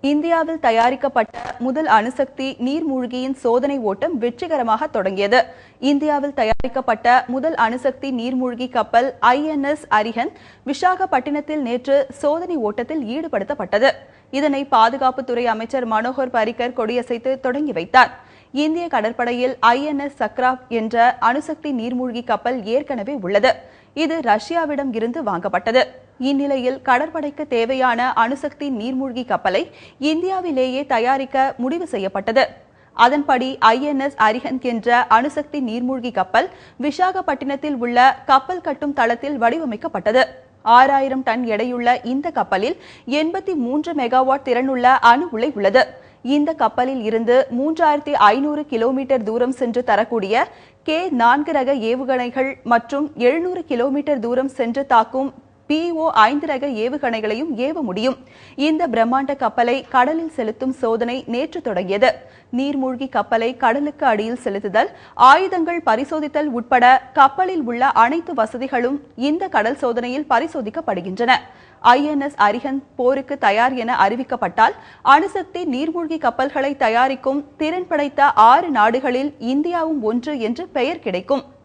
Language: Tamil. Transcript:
இந்தியாவில் தயாரிக்கப்பட்ட முதல் அணுசக்தி நீர்மூழ்கியின் சோதனை ஓட்டம் வெற்றிகரமாக தொடங்கியது. இந்தியாவில் தயாரிக்கப்பட்ட முதல் அணுசக்தி நீர்மூழ்கி கப்பல் ஐஎன்எஸ் அரிஹன் விசாகப்பட்டினத்தில் நேற்று சோதனை ஓட்டத்தில் ஈடுபடுத்தப்பட்டது. இதனை பாதுகாப்புத்துறை அமைச்சர் மனோகர் பரிக்கர் கொடியசைத்து தொடங்கி வைத்தார். இந்திய கடற்படையில் ஐஎன்எஸ் சக்ராப் என்ற அணுசக்தி நீர்மூழ்கி கப்பல் ஏற்கனவே உள்ளது. இது ரஷ்யாவிடம் இருந்து வாங்கப்பட்டது. இந்நிலையில் கடற்படைக்கு தேவையான அணுசக்தி நீர்மூழ்கி கப்பலை இந்தியாவிலேயே தயாரிக்க முடிவு செய்யப்பட்டது. அதன்படி ஐஎன்எஸ் அரிஹந்த் என்ற அணுசக்தி நீர்மூழ்கி கப்பல் விசாகப்பட்டினத்தில் உள்ள கப்பல் கட்டும் தளத்தில் வடிவமைக்கப்பட்டது. ஆறாயிரம் டன் எடையுள்ள இந்த கப்பலில் எண்பத்தி மூன்று மெகாவாட் திறனுள்ள அணு உலை உள்ளது. இந்த கப்பலில் இருந்து மூன்றாயிரத்தி ஐநூறு கிலோமீட்டர் தூரம் சென்று தரக்கூடிய கே நான்கு ரக ஏவுகணைகள் மற்றும் எழுநூறு கிலோமீட்டர் தூரம் சென்று தாக்கும் பிஓ ஐந்து ரக ஏவுகணைகளையும் ஏவ முடியும். இந்த பிரம்மாண்ட கப்பலை கடலில் செலுத்தும் சோதனை நேற்று தொடங்கியது. நீர்மூழ்கி கப்பலை கடலுக்கு அடியில் செலுத்துதல் ஆயுதங்கள் பரிசோதித்தல் உட்பட கப்பலில் உள்ள அனைத்து வசதிகளும் இந்த கடல் சோதனையில் பரிசோதிக்கப்படுகின்றன. ஐஎன்எஸ் அரிஹந்த் போருக்கு தயார் என அறிவிக்கப்பட்டால் அணுசக்தி நீர்மூழ்கி கப்பல்களை தயாரிக்கும் திறன் படைத்த ஆறு நாடுகளில் இந்தியாவும் ஒன்று என்று பெயர் கிடைக்கும்.